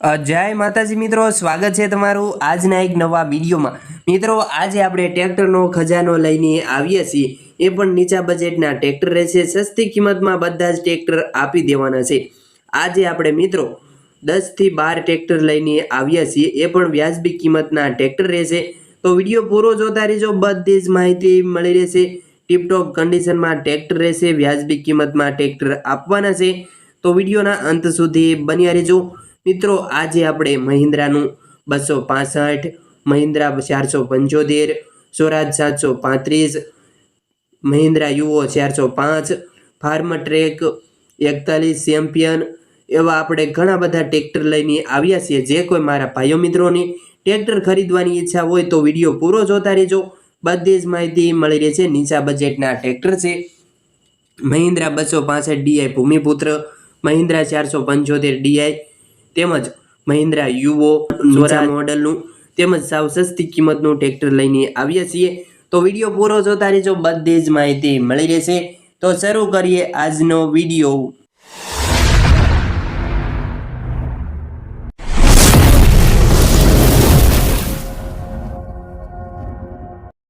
જય માતાજી મિત્રો, સ્વાગત છે તમારું આજના એક નવા વિડીયોમાં. મિત્રો, આજે આપણે ટ્રેક્ટરનો ખજાનો લઈને આવીએ છીએ. એ પણ નીચા બજેટના ટ્રેક્ટર રહેશે. સસ્તી કિંમતમાં બધા જ ટ્રેક્ટર આપી દેવાના છે. આજે આપણે મિત્રો દસથી બાર ટ્રેક્ટર લઈને આવ્યા છીએ. એ પણ વ્યાજબી કિંમતના ટ્રેક્ટર રહેશે. તો વીડિયો પૂરો જોતા રહેજો. બધી જ માહિતી મળી રહેશે. ટીપટોપ કન્ડિશનમાં ટ્રેક્ટર રહેશે. વ્યાજબી કિંમતમાં ટ્રેક્ટર આપવાના છે. તો વિડીયોના અંત સુધી બન્યા રહેજો. મિત્રો, આજે આપણે મહિન્દ્રાનું બસો પાસઠ, મહિન્દ્રા ચારસો પંચોતેર, સ્વરાજ સાતસો પાંત્રીસ, મહિન્દ્રા યુઓ ચારસો પાંચ, ફાર્મ ટ્રેક એકતાલીસ ચેમ્પિયન એવા આપણે ઘણા બધા ટ્રેક્ટર લઈને આવ્યા છીએ. જે કોઈ મારા ભાઈઓ મિત્રોની ટ્રેક્ટર ખરીદવાની ઈચ્છા હોય તો વીડિયો પૂરો જોતા રહેજો. બધી જ માહિતી મળી રહેશે નીચા બજેટના ટ્રેક્ટર છે. મહિન્દ્રા બસો પાસઠ ડીઆઈ ભૂમિપુત્ર, મહિન્દ્રા ચારસો પંચોતેર ડીઆઈ તેમજ મહિન્દ્રા યુવો સોરા મોડલનું તેમજ સાવ સસ્તી કિંમતનું ટ્રેક્ટર લઈને આવ્યા છીએ. તો વીડિયો પૂરો જોતા રહેજો બધી જ માહિતી મળી રહેશે. તો શરૂ કરીએ આજનો વીડિયો.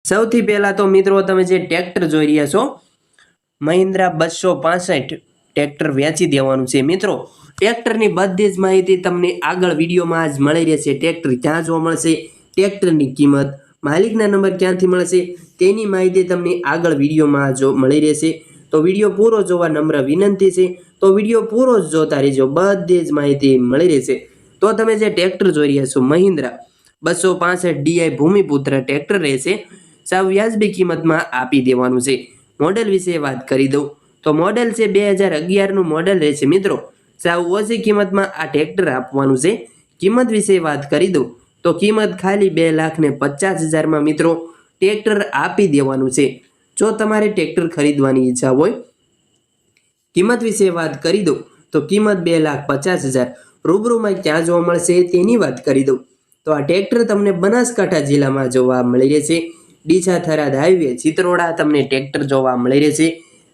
સૌથી પહેલાં તો મિત્રો તમે જે ટ્રેક્ટર જોઈ રહ્યા છો મહિન્દ્રા બસો પાસઠ ટ્રેક્ટર વેચી દેવાનું છે મિત્રો. ટ્રેક્ટરની બધી જ માહિતી તમને આગળ વિડીયોમાં જ મળી રહેશે. ટ્રેક્ટર ક્યાં જોવા મળશે, ટ્રેક્ટરની કિંમત, માલિકના નંબર ક્યાંથી મળશે, તેની માહિતી તમને આગળ વિડીયોમાં જો મળી રહેશે. તો વીડિયો પૂરો જોવા નમ્ર વિનંતી છે. તો વીડિયો પૂરો જ જોતા રહેજો, બધી જ માહિતી મળી રહેશે. તો તમે જે ટ્રેક્ટર જોઈ રહ્યા છો, મહિન્દ્રા બસો પાસઠ ડીઆઈ ભૂમિપુત્ર ટ્રેક્ટર રહેશે સાવ વ્યાજબી કિંમતમાં આપી દેવાનું છે. મોડેલ વિશે વાત કરી દઉં. તો મોડેલ છે બે હજાર અગિયારનું મોડેલ રહેશે મિત્રો. સાવ ઓછી કિંમતમાં આ ટ્રેક્ટર આપવાનું છે. કિંમત વિશે વાત કરી દઉં. તો કિંમત ખાલી બે લાખ ને પચાસ હજારમાં મિત્રો ટ્રેક્ટર આપી દેવાનું છે. જો તમારે ટ્રેક્ટર ખરીદવાની ઈચ્છા હોય, કિંમત વિશે વાત કરી દઉં. તો કિંમત બે લાખ પચાસ હજાર. રૂબરૂમાં ક્યાં જોવા મળશે તેની વાત કરી દઉં. તો આ ટ્રેક્ટર તમને બનાસકાંઠા જિલ્લામાં જોવા મળી રહેશે. ડીસા થરાદ હાઈવે ચિત્રોડા તમને ટ્રેક્ટર જોવા મળી રહેશે.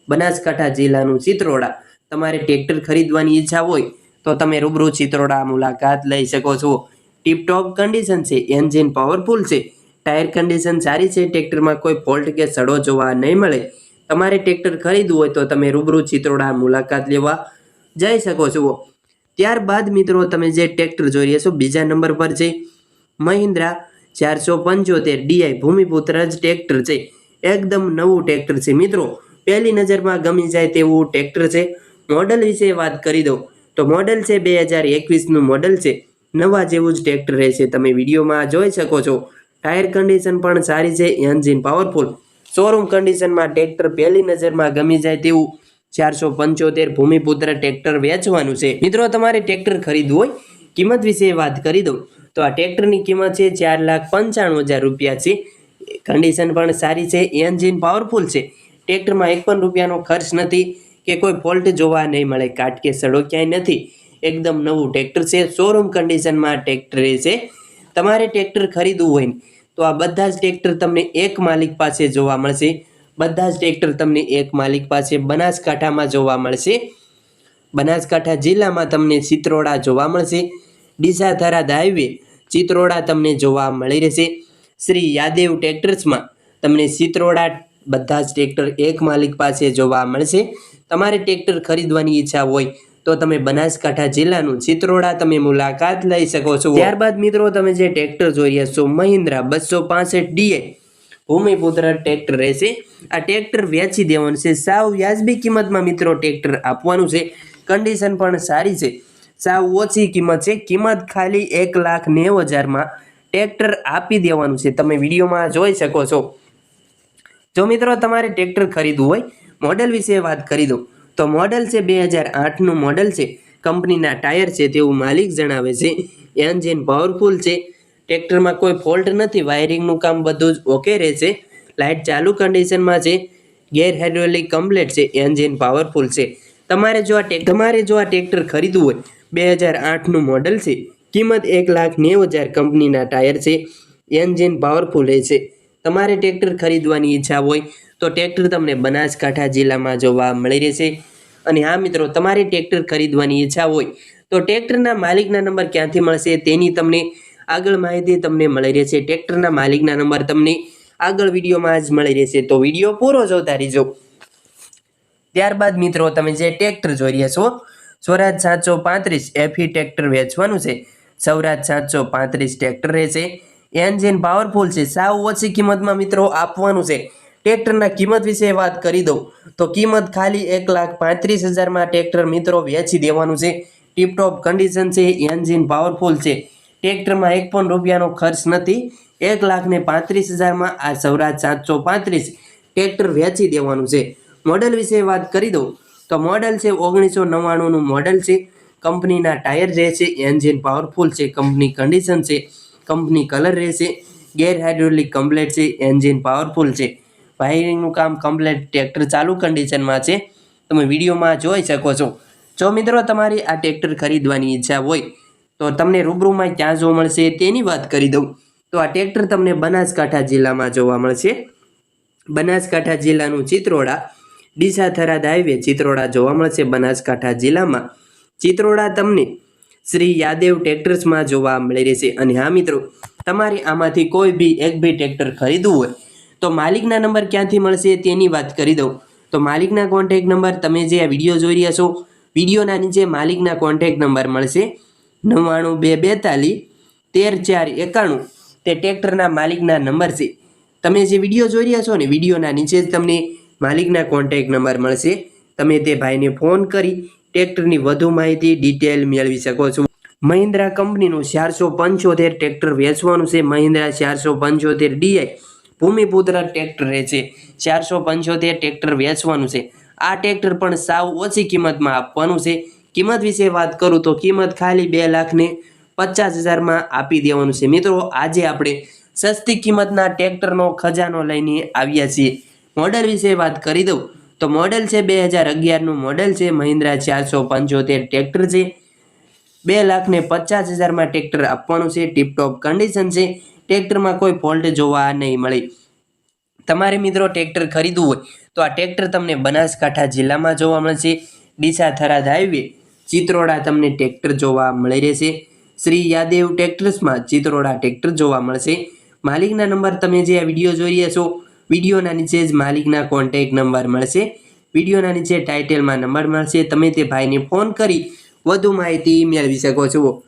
બનાસકાંઠા જિલ્લાનું ચિત્રોડા. તમારે ટ્રેક્ટર ખરીદવાની ઈચ્છા હોય, તો તમે રૂબરૂ ચિત્રોડા મુલાકાત લઈ શકો છો. ટીપટોપ કન્ડિશન છે એન્જિન પાવરફુલ છે. ટાયર કન્ડિશન સારી છે ટ્રેક્ટરમાં કોઈ ફોલ્ટ કે સડો જોવા નહીં મળે. તમારે ટ્રેક્ટર ખરીદવું હોય તો તમે રૂબરૂ ચિત્રોડા મુલાકાત લેવા જઈ શકો છો. ત્યારબાદ મિત્રો, તમે જે ટ્રેક્ટર જોઈ રહ્યા છો, બીજા નંબર પર છે. મહિન્દ્રા ચારસો પંચોતેર ડીઆઈ ભૂમિપુત્ર જ ટ્રેક્ટર છે. એકદમ નવું ટ્રેક્ટર છે મિત્રો. પહેલી નજરમાં ગમી જાય તેવું ટ્રેક્ટર છે. મોડલ વિશે વાત કરી દઉં. તો મોડલ છે બે હજાર એકવીસનું મોડલ છે. નવા જેવું જ ટ્રેક્ટર રહેશે. તમે વિડીયોમાં જોઈ શકો છો. ટાયર કન્ડિશન પણ સારી છે. Engine powerful. શોરૂમ કન્ડિશનમાં ટ્રેક્ટર પહેલી નજરમાં ગમી જાય તેવું ચારસો પંચોતેર ભૂમિપુત્ર ટ્રેક્ટર વેચવાનું છે. મિત્રો, તમારે ટ્રેક્ટર ખરીદવું હોય, કિંમત વિશે વાત કરી દઉં. તો આ ટ્રેક્ટરની કિંમત છે ચાર લાખ પંચાણું હજાર રૂપિયા છે. કન્ડિશન પણ સારી છે. એન્જિન પાવરફુલ છે. ટ્રેક્ટરમાં એક પણ રૂપિયાનો ખર્ચ નથી. કે કોઈ ફોલ્ટ જોવા નહીં મળે કાટ કે સડો ક્યાંય નથી. એકદમ નવું ટ્રેક્ટર છે શોરૂમ કન્ડિશનમાં ટ્રેક્ટર છે. તમારે ટ્રેક્ટર ખરીદવું હોય ને, તો આ બધા જ ટ્રેક્ટર તમને એક માલિક પાસે જોવા મળશે. બધા જ ટ્રેક્ટર તમને એક માલિક પાસે બનાસકાંઠામાં જોવા મળશે. બનાસકાંઠા જિલ્લામાં તમને ચિત્રોડા જોવા મળશે. ડીસા થરાદ હાઈવે, ચિત્રોડા તમને જોવા મળી રહેશે. શ્રી યાદેવ ટ્રેક્ટર્સમાં તમને ચિત્રોડા, બધા જ ટ્રેક્ટર એક માલિક પાસે જોવા મળશે. તમારે ટ્રેક્ટર ખરીદવાની ઈચ્છા હોય, તો તમે બનાસકાંઠા જિલ્લાનું ચિત્રોડા તમે મુલાકાત લઈ શકો છો. ત્યારબાદ મિત્રો, તમે જે ટ્રેક્ટર જોઈ રહ્યા છો, મહિન્દ્રા બસો પાસઠ ડીએ ભૂમિપુત્ર ટ્રેક્ટર રહેશે આ ટ્રેક્ટર વેચી દેવાનું છે. સાવ વ્યાજબી કિંમતમાં મિત્રો ટ્રેક્ટર આપવાનું છે. કન્ડિશન પણ સારી છે. સાવ ઓછી કિંમત છે. કિંમત ખાલી એક લાખ નેવું હજારમાં ટ્રેક્ટર આપી દેવાનું છે. તમે વિડીયોમાં જોઈ શકો છો. જો મિત્રો, તમારે ટ્રેક્ટર ખરીદવું હોય મોડેલ વિશે વાત કરી દઉં. તો મોડેલ છે બે હજાર આઠનું મોડેલ છે. કંપનીના ટાયર છે તેવું માલિક જણાવે છે. એન્જિન પાવરફુલ છે. ટ્રેક્ટરમાં કોઈ ફોલ્ટ નથી. વાયરિંગનું કામ બધું જ ઓકે રહેશે લાઇટ ચાલુ કન્ડિશનમાં છે. ગેર હાઇડ્રોલિક કમ્પ્લેટ છે. એન્જિન પાવરફુલ છે. તમારે જો આ તમારે જો આ ટ્રેક્ટર ખરીદવું હોય, બે હજાર આઠનું મોડલ છે. કિંમત એક લાખ નેવું હજાર કંપનીના ટાયર છે. એન્જિન પાવરફુલ છે. તમારે ટ્રેક્ટર ખરીદવાની ઈચ્છા હોય તો ટ્રેક્ટર તમને બનાસકાંઠા જિલ્લામાં જોવા મળી રહેશે. અને હા મિત્રો, તમારે ટ્રેક્ટર ખરીદવાની ઈચ્છા હોય, તો ટ્રેક્ટરના માલિકના નંબર ક્યાંથી મળશે તેની તમને આગળ માહિતી તમને મળી રહેશે. ટ્રેક્ટરના માલિકના નંબર તમને આગળ વિડીયોમાં જ મળી રહેશે. તો વીડિયો પૂરો જોતા રહેજો. ત્યારબાદ મિત્રો, તમે જે ટ્રેક્ટર જોઈ રહ્યા છો, સ્વરાજ સાતસો પાંત્રીસ એફી ટ્રેક્ટર વેચવાનું છે. સૌરાજ સાતસો પાંત્રીસ ટ્રેક્ટર રહેશે. એન્જિન પાવરફુલ છે. સાવ ઓછી કિંમતમાં મિત્રો આપવાનું છે. ટ્રેક્ટરના કિંમત વિશે વાત કરી દઉં. તો કિંમત ખાલી એક લાખ પાંત્રીસ હજારમાં ટ્રેક્ટર મિત્રો વેચી દેવાનું છે. ટીપટોપ કન્ડિશન છે એન્જિન પાવરફુલ છે. ટ્રેક્ટરમાં એક પણ રૂપિયાનો ખર્ચ નથી. એક લાખ ને પાંત્રીસ હજારમાં આ સૌરાજ સાતસો પાંત્રીસ ટ્રેક્ટર વેચી દેવાનું છે. મોડલ વિશે વાત કરી દઉં. તો મોડલ છે ઓગણીસો નવ્વાણુંનું મોડલ છે. કંપનીના ટાયર રહેશે એન્જિન પાવરફુલ છે, કંપની કન્ડિશન છે, કંપની કલર રહેશે, ગેર હાઇડ્રોલિક કમ્પ્લેટ છે એન્જિન પાવરફુલ છે. વાયરિંગનું કામ કમ્પ્લેટ ટ્રેક્ટર ચાલુ કન્ડિશનમાં છે. તમે વિડીયોમાં જોઈ શકો છો. જો મિત્રો તમારી આ ટ્રેક્ટર ખરીદવાની ઈચ્છા હોય, તો તમને રૂબરૂમાં ક્યાં જોવા મળશે તેની વાત કરી દઉં. તો આ ટ્રેક્ટર તમને બનાસકાંઠા જિલ્લામાં જોવા મળશે. બનાસકાંઠા જિલ્લાનું ચિત્રોડા ડીસા થરાદ હાઈવે ચિત્રોડા જોવા મળશે બનાસકાંઠા જિલ્લામાં. ચિત્રોડા તમને શ્રી યાદેવ ટ્રેક્ટર્સમાં જોવા મળી રહેશે. અને હા મિત્રો, તમારે આમાંથી કોઈ બી એક બી ટ્રેક્ટર ખરીદવું હોય તો માલિકના નંબર ક્યાંથી મળશે તેની વાત કરી દઉં. તો માલિકના કોન્ટેક નંબર તમે જે આ વીડિયો જોઈ રહ્યા છો, વિડીયોના નીચે માલિકના કોન્ટેક નંબર મળશે. નવ્વાણું બે બેતાલીસ, તેર ચાર એકાણું. તે ટ્રેક્ટરના માલિકના નંબર છે. તમે જે વીડિયો જોઈ રહ્યા છો ને, વિડીયોના નીચે જ તમને માલિકના કોન્ટેક નંબર મળશે. તમે તે ભાઈને ફોન કરી ટ્રેક્ટરની વધુ માહિતી ડિટેલ મેળવી શકો છો. મહિન્દ્રા કંપનીનું ચારસો પંચોતેર ટ્રેક્ટર વેચવાનું છે. મહિન્દ્રા ચારસો પંચોતેર ડીઆઈ ભૂમિપુત્ર ટ્રેક્ટર રહે છે. ચારસો પંચોતેર ટ્રેક્ટર વેચવાનું છે. આ ટ્રેક્ટર પણ સાવ ઓછી કિંમતમાં આપવાનું છે. કિંમત વિશે વાત કરું તો કિંમત ખાલી બે લાખને પચાસ હજારમાં આપી દેવાનું છે. મિત્રો, આજે આપણે સસ્તી કિંમતના ટ્રેક્ટરનો ખજાનો લઈને આવ્યા છીએ. મોડલ વિશે વાત કરી દઉં તો મોડલ છે બે હજાર અગિયારનું મોડલ છે. મહિન્દ્રા ચારસો પંચોતેર ટ્રેક્ટર છે. બે લાખને પચાસ હજારમાં ટ્રેક્ટર આપવાનું છે. ટીપટોપ કન્ડિશન છે. ટ્રેક્ટરમાં કોઈ ફોલ્ટ જોવા નહીં મળે. તમારે મિત્રો ટ્રેક્ટર ખરીદવું હોય, તો આ ટ્રેક્ટર તમને બનાસકાંઠા જિલ્લામાં જોવા મળશે. ડીસા થરાદ હાઈવે, ચિત્રોડા તમને ટ્રેક્ટર જોવા મળી રહેશે. શ્રી યાદેવ ટ્રેક્ટર્સમાં ચિત્રોડા ટ્રેક્ટર જોવા મળશે. માલિકના નંબર તમે જે આ વીડિયો જોઈ રહ્યા છો, વિડીયોના નીચે જ માલિકના કોન્ટેક નંબર મળશે. વિડીયોના નીચે ટાઇટલમાં નંબર મળશે. તમે તે ભાઈને ફોન કરી વધુ માહિતી મેળવી શકો છો.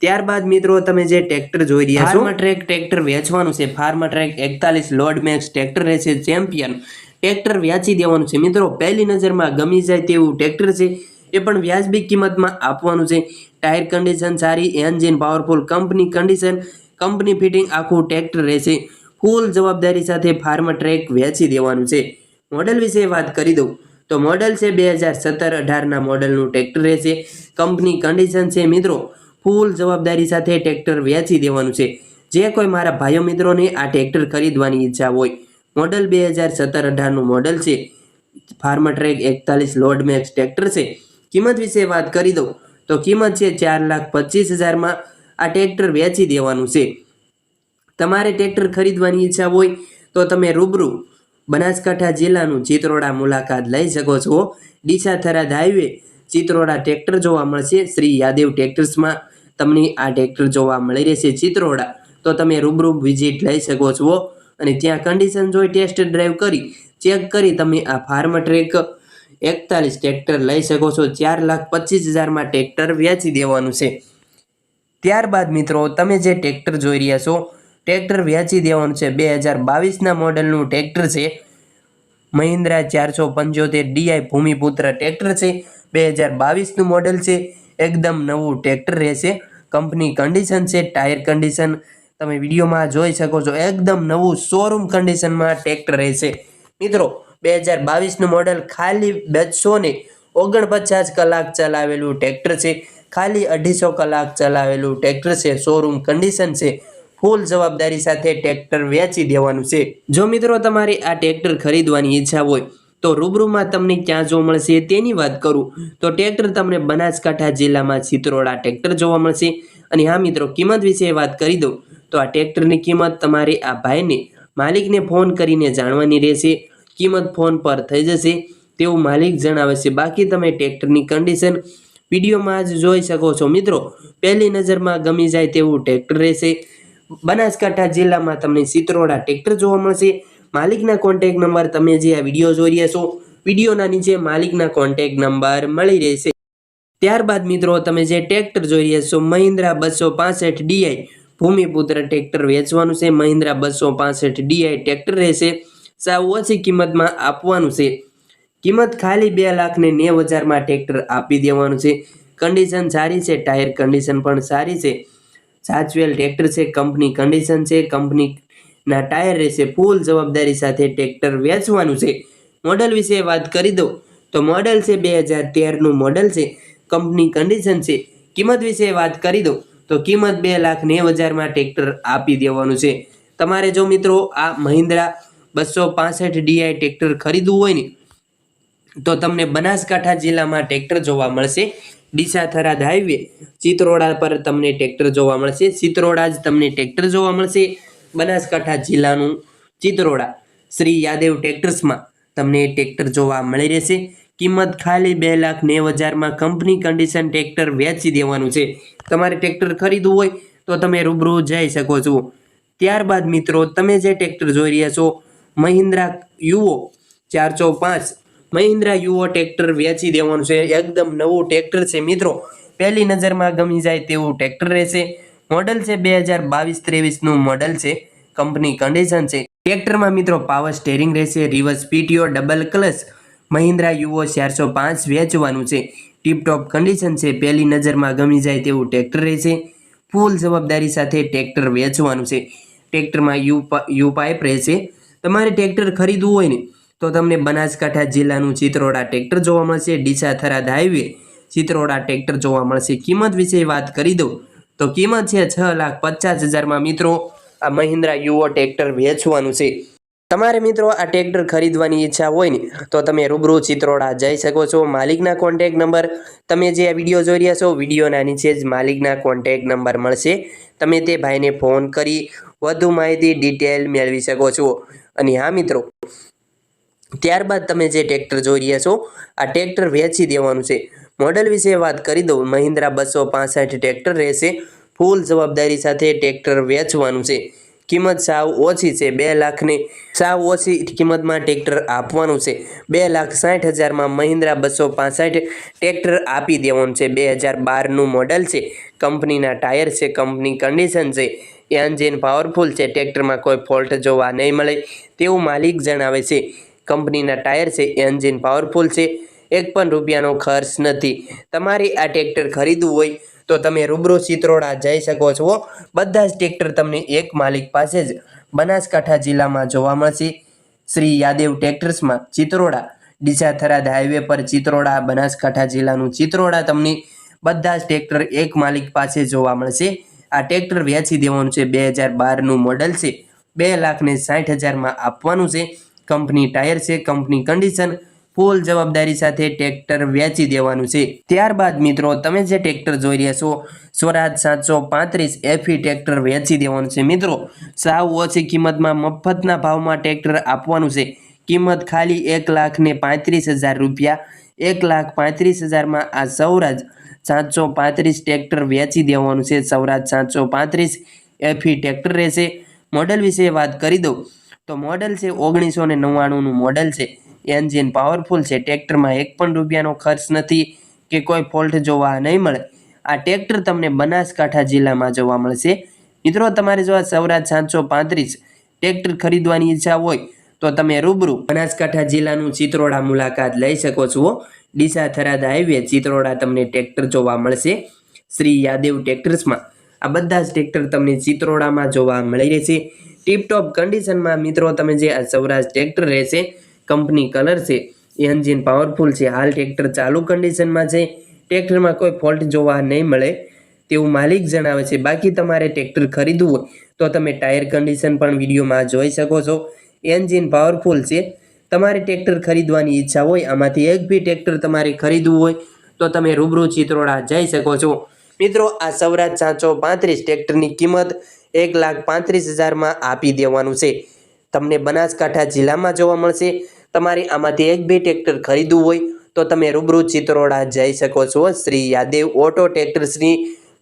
ત્યારબાદ મિત્રો તમે જે ટ્રેક્ટર જોઈ રહ્યા છો ટ્રેક ટ્રેક્ટર વેચવાનું છે. ફાર્મા ટ્રેક એકતાલીસ, લોડ મેક્સ ટ્રેક્ટર રહેશે ચેમ્પિયન. ટ્રેક્ટર વેચી દેવાનું છે. મિત્રો, પહેલી નજરમાં ગમી જાય તેવું ટ્રેક્ટર છે. એ પણ વ્યાજબી કિંમતમાં આપવાનું છે. ટાયર કન્ડિશન સારી engine powerful company condition company fitting આખું ટ્રેક્ટર રહેશે ફૂલ જવાબદારી સાથે ફાર્મ ટ્રેક વેચી દેવાનું છે. મોડલ વિશે વાત કરી દઉં. તો મોડલ છે બે હજાર સત્તર અઢારના મોડલનું ટ્રેક્ટર રહેશે કંપની કન્ડિશન છે, મિત્રો. ફૂલ જવાબદારી સાથે ટ્રેક્ટર વેચી દેવાનું છે. જે કોઈ મારા ભાઈઓ મિત્રોને આ ટ્રેક્ટર ખરીદવાની ઈચ્છા હોય, મોડલ બે હજાર સત્તર અઢારનું મોડલ છે. ફાર્મ ટ્રેક એકતાલીસ લોડ મેક્સ ટ્રેક્ટર છે. કિંમત વિશે વાત કરી દઉં, તો કિંમત છે ચાર લાખ પચીસ હજારમાં આ ટ્રેક્ટર વેચી દેવાનું છે. તમારે ટ્રેક્ટર ખરીદવાની ઈચ્છા હોય, તો તમે રૂબરૂ બનાસકાંઠા જિલ્લાનું ચિત્રોડા મુલાકાત લઈ શકો છો. ડીસા થરાદ હાઈવે ચિત્રોડા ટ્રેક્ટર જોવા મળશે. શ્રી યાદેવ ટ્રેક્ટર્સમાં તમને આ ટ્રેક્ટર જોવા મળી રહેશે ચિત્રોડા. તો તમે રૂબરૂ વિઝિટ લઈ શકો છો. અને ત્યાં કન્ડિશન જોઈ ટેસ્ટ ડ્રાઈવ કરી ચેક કરી તમે આ ફાર્મ ટ્રેક એકતાલીસ ટ્રેક્ટર લઈ શકો છો. ચાર લાખ પચીસ હજારમાં ટ્રેક્ટર વેચી દેવાનું છે. ત્યારબાદ મિત્રો, તમે જે ટ્રેક્ટર જોઈ રહ્યા છો ટ્રેક્ટર વેચી દેવાનું છે. બે હજાર બાવીસના મોડલનું ટ્રેક્ટર છે. મહિન્દ્રા ચારસો પંચોતેર ડીઆઈ ભૂમિપુત્ર ટ્રેક્ટર છે. બે હજાર બાવીસનું મોડલ છે. એકદમ નવું ટ્રેક્ટર રહેશે. કંપની કન્ડિશન છે ટાયર કન્ડિશન તમે વિડીયોમાં જોઈ શકો છો, એકદમ નવું શોરૂમ કન્ડિશનમાં ટ્રેક્ટર રહેશે. મિત્રો, બે હજાર બાવીસનું મોડલ ખાલી બસો ને ઓગણપચાસ કલાક ચલાવેલું ટ્રેક્ટર છે. ખાલી અઢીસો કલાક ચલાવેલું ટ્રેક્ટર છે. શોરૂમ કન્ડિશન છે. ફૂલ જવાબદારી સાથે ટ્રેક્ટર વેચી દેવાનું છે. જો મિત્રો, તમારી આ ટ્રેક્ટર ખરીદવાની ઈચ્છા હોય તો રૂબરૂમાં તમને ક્યાં જોવા મળશે તેની વાત કરું. તો ટ્રેક્ટર તમને બનાસકાંઠા જિલ્લામાં ચિત્રોડા ટ્રેક્ટર જોવા મળશે. અને હા મિત્રો, કિંમત વિશે વાત કરી દઉં. તો આ ટ્રેક્ટરની કિંમત તમારે આ ભાઈને માલિકને ફોન કરીને જાણવાની રહેશે. કિંમત ફોન પર થઈ જશે. તેવું માલિક જણાવે છે, બાકી તમે ટ્રેક્ટરની કન્ડિશન વિડીયોમાં જ જોઈ શકો છો મિત્રો. પહેલી નજરમાં ગમી જાય તેવું ટ્રેક્ટર રહેશે. બનાસકાંઠા જિલ્લામાં તમને સિત્રોડા ટ્રેક્ટર જોવા મળશે. માલિકના કોન્ટેક નંબર તમે જે આ વીડિયો જોઈ રહ્યા છો, વિડીયોના નીચે માલિકના કોન્ટેક નંબર મળી રહેશે. ત્યારબાદ મિત્રો, તમે જે ટ્રેક્ટર જોઈ રહ્યા છો, મહિન્દ્રા બસો પાસઠ ડીઆઈ ભૂમિપુત્ર ટ્રેક્ટર વેચવાનું છે. મહિન્દ્રા બસો પાસઠ ડીઆઈ ટ્રેક્ટર રહેશે. સાવ ઓછી કિંમતમાં આપવાનું છે. કિંમત ખાલી બે લાખ ને નેવ હજારમાં ટ્રેક્ટર આપી દેવાનું છે. કન્ડિશન સારી છે ટાયર કન્ડિશન પણ સારી છે. સાચવેલ ટ્રેક્ટર છે કંપની કન્ડિશન છે કંપનીના ટાયર રહેશે. ફૂલ જવાબદારી સાથે ટ્રેક્ટર વેચવાનું છે. મોડલ વિશે વાત કરી દઉં. તો મોડલ છે બે હજાર તેરનું મોડલ છે. કંપની કન્ડિશન છે. કિંમત વિશે વાત કરી દઉં. તો કિંમત બે લાખ નેવ હજારમાં ટ્રેક્ટર આપી દેવાનું છે. તમારે જો મિત્રો આ મહિન્દ્રા બસો પાસઠ ડીઆઈ ટ્રેક્ટર ખરીદવું હોય ને, તો તમને બનાસકાંઠા જિલ્લામાં ટ્રેક્ટર જોવા મળશે. ડીસા થરાદ હાઈવે, ચિત્રોડા પર તમને ટ્રેક્ટર જોવા મળશે. ચિત્રોડા જ તમને ટ્રેક્ટર જોવા મળશે. બનાસકાંઠા જિલ્લાનું ચિત્રોડા. શ્રી યાદેવ ટ્રેક્ટર્સમાં તમને ટ્રેક્ટર જોવા મળી રહેશે. કિંમત ખાલી બે લાખ નેવ હજારમાં કંપની કન્ડિશન ટ્રેક્ટર વેચી દેવાનું છે. તમારે ટ્રેક્ટર ખરીદવું હોય તો તમે રૂબરૂ જઈ શકો છો. ત્યારબાદ મિત્રો, તમે જે ટ્રેક્ટર જોઈ રહ્યા છો, મહિન્દ્રા યુઓ ચારસો પાંચ. મહિન્દ્રા યુઓ ટ્રેક્ટર વેચી દેવાનું છે. એકદમ નવું ટ્રેક્ટર છે મિત્રો. પહેલી નજરમાં ગમી જાય તેવું ટ્રેક્ટર રહેશે. મોડલ છે બે હજાર બાવીસ ત્રેવીસનું મોડલ છે. કંપની કન્ડિશન છે. ટ્રેક્ટરમાં મિત્રો પાવર સ્ટેરિંગ રહેશે reverse PTO double clutch Mahindra Yuvo ચારસો પાંચ વેચવાનું છે. ટીપટોપ કન્ડિશન છે. પહેલી નજરમાં ગમી જાય તેવું ટ્રેક્ટર રહેશે. ફૂલ જવાબદારી સાથે ટ્રેક્ટર વેચવાનું છે. ટ્રેક્ટરમાં યુ યુ પાઇપ રહેશે. તમારે ટ્રેક્ટર ખરીદવું હોય ને, તો તમને બનાસકાંઠા જિલ્લાનું ચિત્રોડા ટ્રેક્ટર જોવા મળશે. ડીસા થરાદ હાઈવે ચિત્રોડા ટ્રેક્ટર જોવા મળશે. કિંમત વિશે વાત કરી દઉં. તો કિંમત છે છ લાખ પચાસ હજારમાં. મિત્રો, આ મહિન્દ્રા યુવો ટ્રેક્ટર વેચવાનું છે. તમારે મિત્રો, આ ટ્રેક્ટર ખરીદવાની ઈચ્છા હોય ને, તો તમે રૂબરૂ ચિત્રોડા જઈ શકો છો. માલિકના કોન્ટેક નંબર તમે જે આ વીડિયો જોઈ રહ્યા છો, વિડીયોના નીચે જ માલિકના કોન્ટેક નંબર મળશે. તમે તે ભાઈને ફોન કરી વધુ માહિતી, ડિટેલ મેળવી શકો છો. અને હા, મિત્રો, ત્યારબાદ તમે જે ટ્રેક્ટર જોઈ રહ્યા છો, આ ટ્રેક્ટર વેચી દેવાનું છે. મોડલ વિશે વાત કરી દઉં. મહિન્દ્રા બસો પાસઠ ટ્રેક્ટર રહેશે. ફૂલ જવાબદારી સાથે ટ્રેક્ટર વેચવાનું છે. કિંમત સાવ ઓછી છે. બે લાખની સાવ ઓછી કિંમતમાં ટ્રેક્ટર આપવાનું છે. બે લાખ સાઠ હજારમાં મહિન્દ્રા બસો પાસઠ ટ્રેક્ટર આપી દેવાનું છે. બે હજાર બારનું મોડલ છે. કંપનીના ટાયર છે. કંપની કન્ડિશન છે. એન્જિન પાવરફુલ છે. ટ્રેક્ટરમાં કોઈ ફોલ્ટ જોવા નહીં મળે તેવું માલિક જણાવે છે. કંપનીના ટાયર છે. એન્જિન પાવરફુલ છે. એક પણ રૂપિયાનો ખર્ચ નથી. તમારે આ ટ્રેક્ટર ખરીદવું હોય તો તમે રૂબરૂ ચિત્રોડા જઈ શકો છો. બધા જ ટ્રેક્ટર તમને એક માલિક પાસે જ બનાસકાંઠા જિલ્લામાં જોવા મળશે. શ્રી યાદેવ ટ્રેક્ટર્સમાં ચિત્રોડા ડીસા થરાદ હાઈવે પર ચિત્રોડા, બનાસકાંઠા જિલ્લાનું ચિત્રોડા તમને બધા જ ટ્રેક્ટર એક માલિક પાસે જોવા મળશે. આ ટ્રેક્ટર વેચી દેવાનું છે બે હજાર બારનું મોડલ છે. બે લાખને સાઠ હજારમાં આપવાનું છે. કંપની ટાયર છે, કંપની કન્ડિશન ફૂલ જવાબદારી સાથે ટ્રેક્ટર વેચી દેવાનું છે. ત્યારબાદ મિત્રો, તમે જે ટ્રેક્ટર જોઈ રહ્યા છો, સ્વરાજ સાતસો પાંત્રીસ એફી ટ્રેક્ટર વેચી દેવાનું છે. મિત્રો, સાવ ઓછી કિંમતમાં મફતના ભાવમાં ટ્રેક્ટર આપવાનું છે. કિંમત ખાલી એક લાખ ને પાંત્રીસ હજાર રૂપિયા. એક લાખ પાંત્રીસ હજારમાં આ સૌરાજ સાતસો પાંત્રીસ ટ્રેક્ટર વેચી દેવાનું છે. સૌરાજ સાતસો પાંત્રીસ એફી ટ્રેક્ટર રહેશે. મોડલ વિશે વાત કરી દઉં. તો મોડલ છે ઓગણીસો ને નવ્વાણુંનું મોડલ છે. એન્જિન પાવરફુલ છે. ટ્રેક્ટરમાં એક પણ રૂપિયાનો ખર્ચ નથી કે કોઈ ફોલ્ટ જોવા નહીં મળે. આ ટ્રેક્ટર તમને બનાસકાંઠા જિલ્લામાં જોવા મળશે. મિત્રો, તમારે જો આ સૌરાજ સાતસો પાંત્રીસ ટ્રેક્ટર ખરીદવાની ઈચ્છા હોય, તો તમે રૂબરૂ બનાસકાંઠા જિલ્લાનું ચિત્રોડા મુલાકાત લઈ શકો છો. ડીસા થરાદ હાઈવે ચિત્રોડા તમને ટ્રેક્ટર જોવા મળશે. શ્રી યાદેવ ટ્રેક્ટર્સમાં આ બધા જ ટ્રેક્ટર તમને ચિત્રોડામાં જોવા મળી રહેશે. ટીપટોપ કન્ડિશનમાં મિત્રો, તમે જે આ સૌરાજ ટ્રેક્ટર રહેશે કંપની કલર છે. એન્જિન પાવરફુલ છે. હાલ ટ્રેક્ટર ચાલુ કન્ડિશનમાં છે. ટ્રેક્ટરમાં કોઈ ફોલ્ટ જોવા નહીં મળે તેવું માલિક જણાવે છે. બાકી તમારે ટ્રેક્ટર ખરીદવું હોય તો તમે ટાયર કન્ડિશન પણ વિડીયોમાં જોઈ શકો છો. એન્જિન પાવરફુલ છે. તમારે ટ્રેક્ટર ખરીદવાની ઈચ્છા હોય, આમાંથી એક બી ટ્રેક્ટર તમારે ખરીદવું હોય તો તમે રૂબરૂ ચિત્રોડા જઈ શકો છો. મિત્રો, આ સૌરાજ સાતસો પાંત્રીસ ટ્રેક્ટરની કિંમત એક લાખ પાંત્રીસ હજારમાં આપી દેવાનું છે. તમને બનાસકાંઠા જિલ્લામાં જોવા મળશે. તમારે આમાંથી એક બે ટ્રેક્ટર ખરીદવું હોય, તો તમે રૂબરૂ ચિત્રોડા જઈ શકો છો. શ્રી યાદેવ ઓટો ટ્રેક્ટર્સની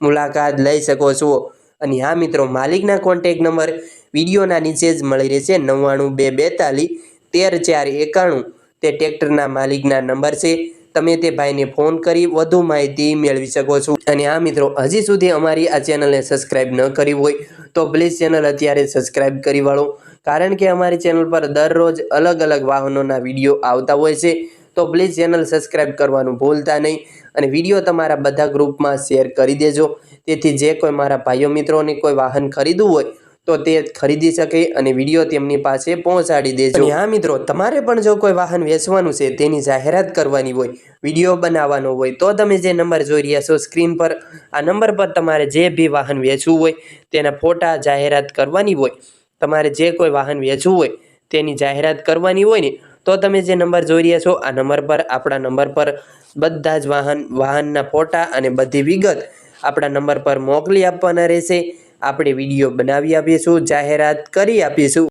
મુલાકાત લઈ શકો છો. અને હા મિત્રો, માલિકના કોન્ટેક નંબર વિડીયોના નીચે જ મળી રહેશે. નવ્વાણું બે બેતાલીસ તેર ચાર એકાણું. તે ટ્રેક્ટરના માલિકના નંબર છે. તમે તે ભાઈને ફોન કરી વધુ માહિતી મેળવી શકો છો. અને આ મિત્રો, હજી સુધી અમારી આ ચેનલને સબસ્ક્રાઈબ ન કરી હોય, તો પ્લીઝ ચેનલ અત્યારે સબસ્ક્રાઈબ કરી વાળો. કારણ કે અમારી ચેનલ પર દરરોજ અલગ અલગ વાહનોના વીડિયો આવતા હોય છે, તો પ્લીઝ ચેનલ સબસ્ક્રાઈબ કરવાનું ભૂલતા નહીં અને વીડિયો તમારા બધા ગ્રુપમાં શેર કરી દેજો. તેથી જે કોઈ મારા ભાઈઓ મિત્રોને કોઈ વાહન ખરીદવું હોય, તો તે ખરીદી શકે અને વીડિયો તેમની પાસે પહોંચાડી દેજો. હા મિત્રો, તમારે પણ જો કોઈ વાહન વેચવાનું છે, તેની જાહેરાત કરવાની હોય વીડિયો બનાવવાનો હોય, તો તમે જે નંબર જોઈ રહ્યા છો સ્ક્રીન પર, આ નંબર પર તમારે જે બી વાહન વેચવું હોય, તેના ફોટા જાહેરાત કરવાની હોય તમારે જે કોઈ વાહન વેચવું હોય તેની જાહેરાત કરવાની હોય ને, તો તમે જે નંબર જોઈ રહ્યા છો, આ નંબર પર, આપણા નંબર પર બધા જ વાહન, વાહનના ફોટા અને બધી વિગત આપણા નંબર પર મોકલી આપવાના રહેશે. આપણે વીડિયો બનાવી આપીશું, જાહેરાત કરી આપીશું.